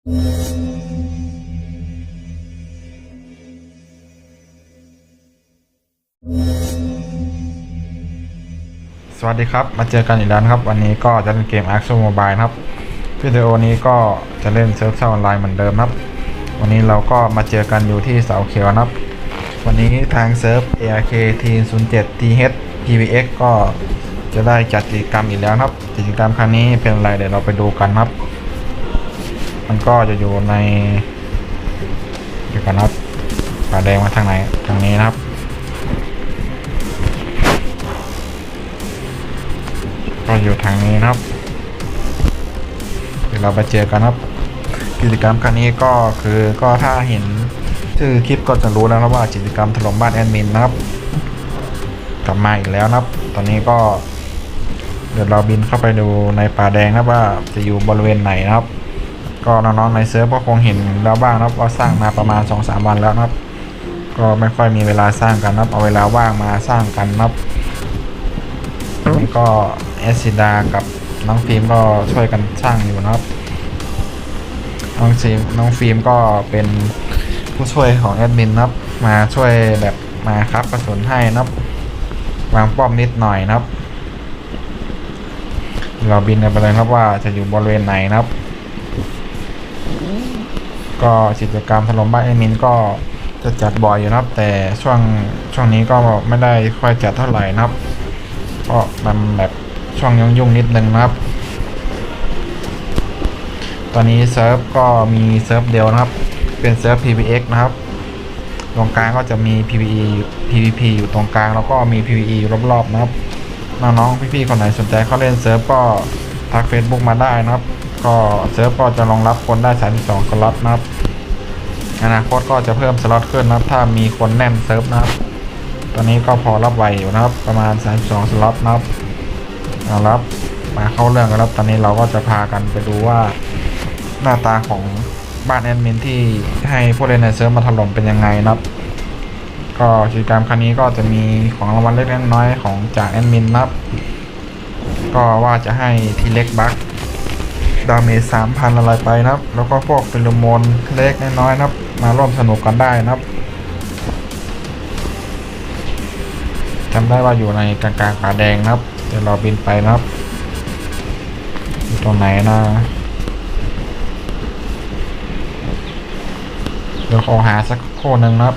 สวัสดีครับ มาเจอกันอีกแล้วนะครับ วันนี้ก็จะเล่นเกม Ark s o Mobile นะครับวิดีโอนี้ก็จะเล่นเซิร์ฟเซอร์ออนไลน์เหมือนเดิมครับ วันนี้เราก็มาเจอกันอยู่ที่เสาเขียวนะครับ วันนี้ทางเซิร์ฟ ARK t 0 7 TH PVX ก็จะได้จัดกิจกรรมอีกแล้วครับ กิจกรรมครั้งนี้เป็นอะไรเดี๋ยวเราไปดูกันครับ มันก็จะอยู่ในเดี๋ยวกันนะครับฝาแดงมาทางไหนทางนี้นะครับก็อยู่ทางนี้นะครับเดี๋ยวเราไปเจอกันครับ กิจกรรมครั้งนี้ก็คือก็ถ้าเห็นชื่อคลิปก็จะรู้แล้วนะว่ากิจกรรมถล่มบ้านแอดมินนะครับ กลับมาอีกแล้วนะครับ ตอนนี้ก็เดี๋ยวเราบินเข้าไปดูในป่าแดงนะว่าจะอยู่บริเวณไหนนะครับ ก็น้องๆในเซิร์ฟก็คงเห็นแล้วบ้างนะว่าสร้างมาประมาณ 2-3 วันแล้วนะก็ไม่ค่อยมีเวลาสร้างกันนะเอาเวลาว่างมาสร้างกันนะนี่ก็เอสซิดากับน้องฟิล์มก็ช่วยกันสร้างอยู่นะครับ น้องฟิล์มน้องฟิล์มก็เป็นผู้ช่วยของแอดมินนะครับ มาช่วยแบบมาครับกระสุนให้นะครับวางป้อมนิดหน่อยนะครับ เราบินกันไปเลยครับว่าจะอยู่บริเวณไหนนะครับ ก็กิจกรรมถล่มบ้านแอดมินก็จะจัดบ่อยอยู่นะครับ แต่ช่วงช่วงนี้ก็ไม่ได้ค่อยจัดเท่าไหร่นะครับก็มันแบบช่วงยุ่งๆนิดนึงนะครับ ตอนนี้เซิร์ฟก็มีเซิร์ฟเดียวนะครับ เป็นเซิร์ฟ PVX นะครับ ตรงกลางก็จะมี PVE PVP อยู่ตรงกลาง แล้วก็มี PVE อยู่รอบๆนะครับน้องๆพี่ๆคนไหนสนใจเข้าเล่นเซิร์ฟก็ทัก Facebook มาได้นะครับ ก็เซิร์ฟก็จะรองรับคนได้ 32สล็อตนะครับอนาคตก็จะเพิ่มสล็อตขึ้นนะครับ ถ้ามีคนแน่นเซิร์ฟนะครับ ตอนนี้ก็พอรับไหวอยู่นะครับ ประมาณ 32สล็อตนะครับรับมาเข้าเรื่องกันครับตอนนี้เราก็จะพากันไปดูว่าหน้าตาของบ้านแอดมินที่ให้ผู้เล่นในเซิร์ฟมาถล่มเป็นยังไงนะครับ ก็กิจกรรมครั้งนี้ก็จะมีของรางวัลเล็กๆน้อยๆของจากแอดมินนะครับ ก็ว่าจะให้ทีเล็กบัค ดาเมจสามพันอะไรไปนะครับ แล้วก็พวกฟิลโมนเล็กน้อยๆนะครับ มาร่วมสนุกกันได้นะครับจำได้ว่าอยู่ในกลางๆป่าแดงนะครับ เดี๋ยวเราบินไปนะครับ อยู่ตรงไหนนะเดี๋ยวขอหาสักโคหนึ่งนะครับ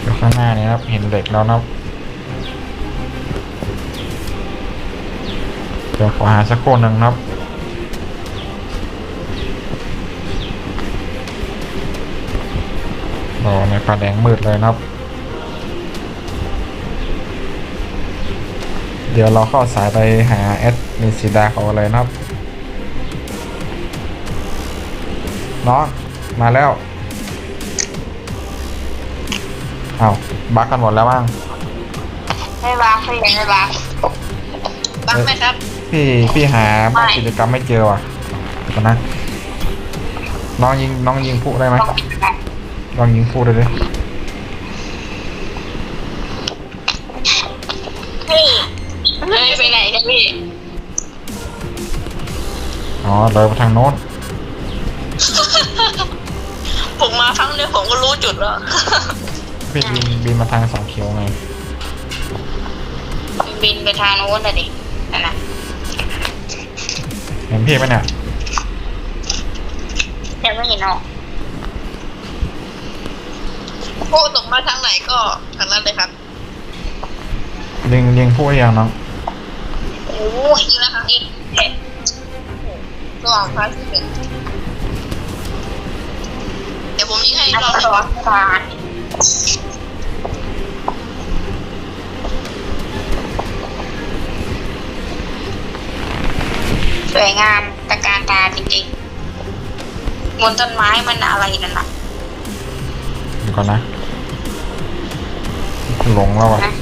เดี๋ยวข้างหน้านี้นะครับ เห็นเหล็กแล้วนะครับ ดี๋ยวขอหาสักโคหนึ่งนะครับรอในป่าแดงมืดเลยนะครับ เดี๋ยวเราเข้าสายไปหาแอดมินสีดาเขาเลยนะครับน้องมาแล้วเอาวบักกันหมดแล้วบ้างไม่วางไม่ไม่วางบังไหมครับ พี่พี่หาไม่กิจกรรมไม่เจอว่ะเดี๋ยวก่อนนะน้องยิงน้องยิงผู้ได้ไหมต้องปิดนะลองยิงผู้ได้เลยพี่เฮ้ยไปไหนครับพี่อ๋อเลยไปทางโน้นผมมาครั้งเดียวผมก็รู้จุดแล้วพี่บินบินมาทางเสาเขียวไง บินไปทางโน้นน่ะดินั่นน่ะ เห็นพี่ไหมเนี่ยยังไม่เห็นออกโอ้ตกมาทางไหนก็ทางนั้นเลยครับยิงยิงผู้หรือยังน้องโอ้ยนี่นะครับนี่เห็นระหว่างพระที่เป็นเดี๋ยวผมยิงให้รอบหนึ่ง สวยงามตะการตาจริงๆบนต้นไม้มันอะไรนั่นน่ะเดี๋ยวก่อนนะหลงแล้วอะนะ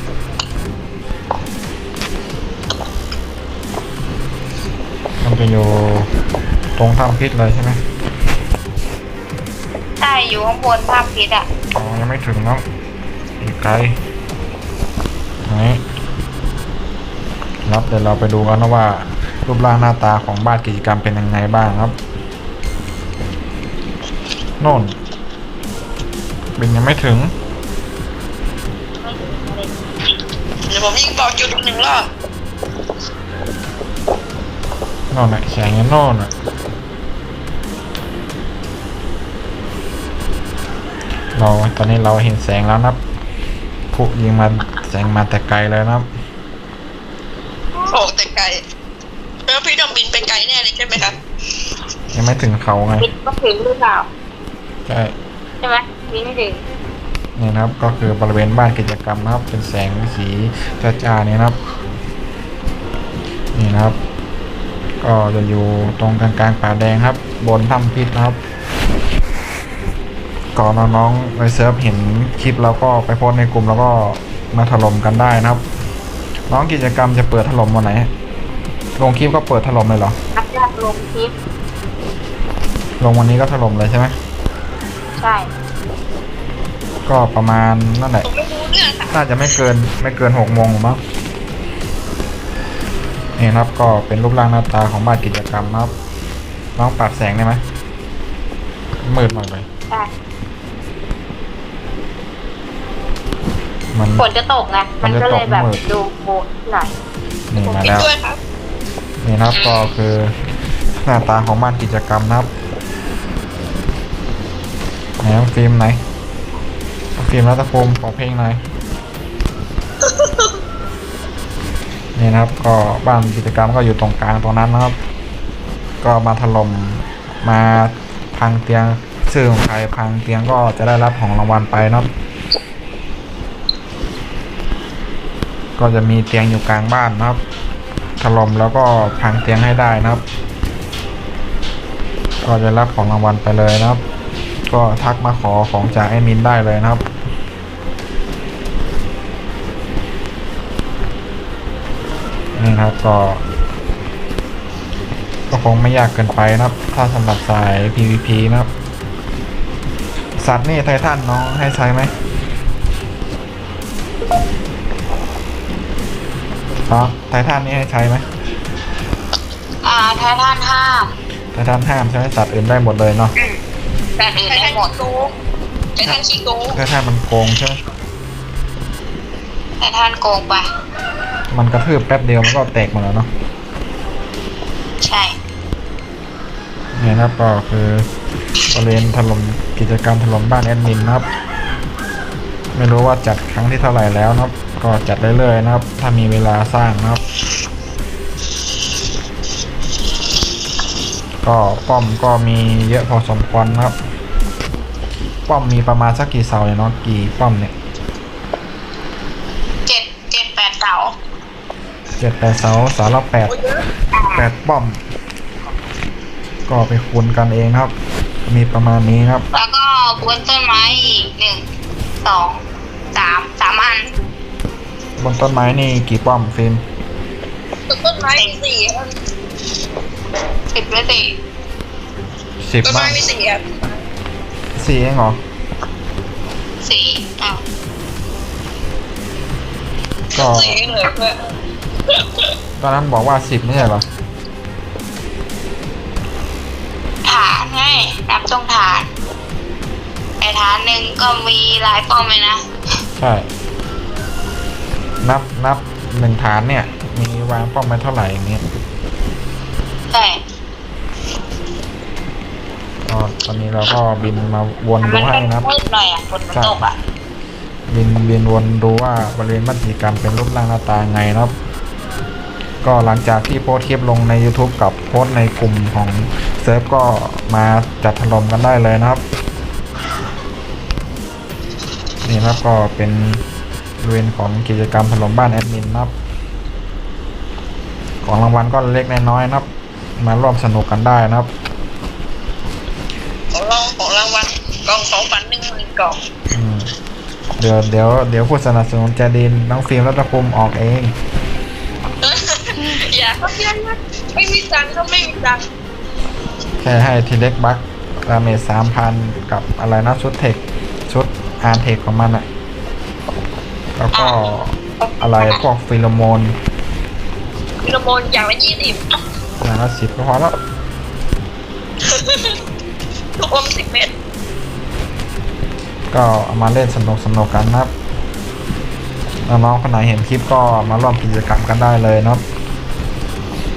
มันจะอยู่ตรงทางพิษเลยใช่ไหมใช่อยู่ข้างบนภาพพิษอะอ๋อยังไม่ถึงน้องอีกไกลไหนครับเดี๋ยวเราไปดูกันนะว่า รูปร่างหน้าตาของบ้านกิจกรรมเป็นยังไงบ้างครับโน่นบินยังไม่ถึงเดี๋ยวผมยิงบอกจุดหนึ่งรอบโน่นน่ะแสงยังโน่นน่ะเราตอนนี้เราเห็นแสงแล้วนะครับผู้ยิงมาแสงมาแต่ไกลเลยนะครับโอ้แต่ไกล แล้วพี่ต้องบินไปไกลแน่เลยใช่ไหมครับยังไม่ถึงเขาไงบินก็ถึงหรือเปล่าใช่ใช่ไหมบินไม่ถึงนี่นะครับก็คือบริเวณบ้านกิจกรรมนะครับ เป็นแสงสีจ้าๆนี่นะครับ นี่นะครับ ก็จะอยู่ตรงกลางๆป่าแดงครับ บนถ้ำพิษนะครับก่อนน้องๆในเซิร์ฟเห็นคลิปแล้วก็ไปโพสต์ในกลุ่มแล้วก็มาถล่มกันได้นะครับ น้องกิจกรรมจะเปิดถล่มวันไหน ลงคลิปก็เปิดถล่มเลยเหรอนักแรกลงคลิป ลงวันนี้ก็ถล่มเลยใช่ไหมใช่ก็ประมาณนั่นแหละ ผมไม่รู้เรื่องค่ะน่าจะไม่เกินไม่เกินหกโมงหรอกมั้งนี่นะครับก็เป็นรูปร่างหน้าตาของบ้านกิจกรรมนะครับน้องปรับแสงได้ไหมมืดมากเลยใช่มันฝนจะตกไงมันก็เลยแบบมันจะตกมืดดูโบดหน่อยนี่ผมมาปิดแล้ว ด้วยครับ นี่นะครับก็คือหน้าตาของบ้านกิจกรรมนะครับไหนน้องฟิล์มไหนฟิล์มรัตภูมิของเพลงไหนอยนี่นะครับก็บ้านกิจกรรมก็อยู่ตรงกลางตรงนั้นนะครับ ก็มาถล่มมาพังเตียงชื่อของใครพังเตียงก็จะได้รับของรางวัลไปนะครับก็จะมีเตียงอยู่กลางบ้านนะครับ ถล่มแล้วก็พังเตียงให้ได้นะครับ ก็จะรับของรางวัลไปเลยนะครับ ก็ทักมาขอของจากแอดมินได้เลยนะครับนี่นะครับก็ ก็คงไม่ยากเกินไปนะครับ ถ้าสำหรับสาย PVP นะครับ สัตว์นี่ไททันน้องให้ใช้ไหม ครับไททันนี่ให้ใช้ไหมอ่าไททันห้ามไททันห้ามใช้ไหมสัตว์อื่นได้หมดเลยเนาะแต่อื่นไทได้ทันหมดโกงไททันชีโกงไททันมันโกงใช่ไหมไททันโกงไป มันกระทืบแป๊บเดียวมันก็แตกหมดแล้วเนาะใช่เนี่ยนะครับก็คือบริเวณถล่มกิจกรรมถล่มบ้านแอดมินนะครับ ไม่รู้ว่าจัดครั้งที่เท่าไหร่แล้วนะครับ ก็จัดเรื่อยๆนะครับ ถ้ามีเวลาสร้างนะครับ ก็ป้อมก็มีเยอะพอสมควรนะครับ ป้อมมีประมาณสักกี่เสาเนี่ยเนาะกี่ป้อมเนี่ยเจ็ดเจ็ดแปดเสาเจ็ดแปดเสาเสาละแปดโอ้ยเยอะแปดป้อม ก็ไปคูณกันเองนะครับ มีประมาณนี้นะครับ แล้วก็บนต้นไม้อีกหนึ่งสองสามสามอัน บนต้นไม้นี่กี่ป้อมฟิล์มต้นไม้มีสี่ครับสิบและสี่สิบต้นบ้าไม้งมีสี่ครับสี่เองเหรอ สี่อ้าวก็สี่เองเลยเพื่อนตอนนั้นบอกว่าสิบไม่ใช่เหรอฐานไงนับตรงฐานไอ้ฐานหนึ่งก็มีหลายป้อมเลยนะ ใช่ นับนับหนึ่งฐานเนี่ย มีวางป้อมไว้เท่าไหร่อย่างเงี้ยใช่ก็ตอนนี้เราก็บินมาวนมัดูนให้เป็นนะครับมืดหน่อยอะฝนมันตกอะบินบินวนดูว่าบริเวณมัติกรรมเป็นรูปร่างหน้าตาไงนะครับ ก็หลังจากที่โพสต์คลิปลงใน YouTube กับโพสต์ในกลุ่มของเซิร์ฟก็มาจัดถล่มกันได้เลยนะครับ นี่นะครับก็เป็น บริเวณของกิจกรรมถล่มบ้านแอดมินนะครับ ของรางวัลก็เล็กน้อยๆนะครับ มาร่วมสนุกกันได้นะครับ ของรางของรางวัลกล่องของฝันหนึ่งหมื่นกล่องอืมเดี๋ยวเดี๋ยวเดี๋ยวผู้สนับสนุนจะดินน้องฟิล์มรัตภูมิออกเอง อย่าเขาเพี้ยนนะไม่มีตังค์เขาไม่มีตังค์แค่ให้ทีเล็กบัคดาเมจสามพันกับอะไรนะชุดเทคชุดอาร์เทคของมันอะ แล้วก็อะไรพวกฟิโลโมนฟิโรโมนอย่างละยี่สิบอย่างละสิบก็พอแล้วทุกอมสิบเม็ดก็เอามาเล่นสนุกสนุกกันนะครับน้องๆคนไหนเห็นคลิปก็มาร่วมกิจกรรมกันได้เลยนะครับ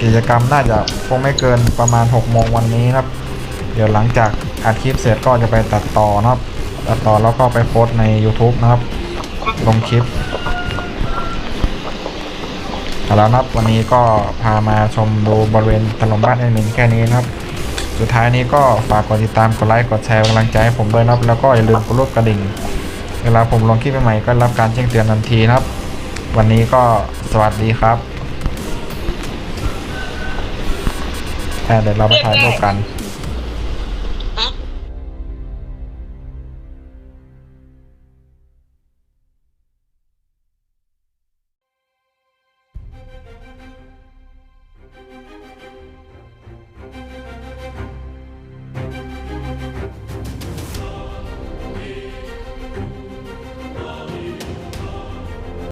กิจกรรมน่าจะคงไม่เกินประมาณ6โมงวันนี้นะครับ เดี๋ยวหลังจากอัดคลิปเสร็จก็จะไปตัดต่อนะครับ ตัดต่อแล้วก็ไปโพสต์ใน YouTube นะครับ ลงคลิปเอาแล้วนะครับวันนี้ก็พามาชมดูบริเวณถล่มบ้านแอดมินแค่นี้นะครับ สุดท้ายนี้ก็ฝากกดติดตามกดไลค์กดแชร์กำลังใจให้ผมด้วยนะครับ แล้วก็อย่าลืมกดรูปกระดิ่ง เวลาผมลงคลิปใหม่ๆก็รับการแจ้งเตือนทันทีนะครับ วันนี้ก็สวัสดีครับแค่เดี๋ยวเราไปถ่ายรูปกัน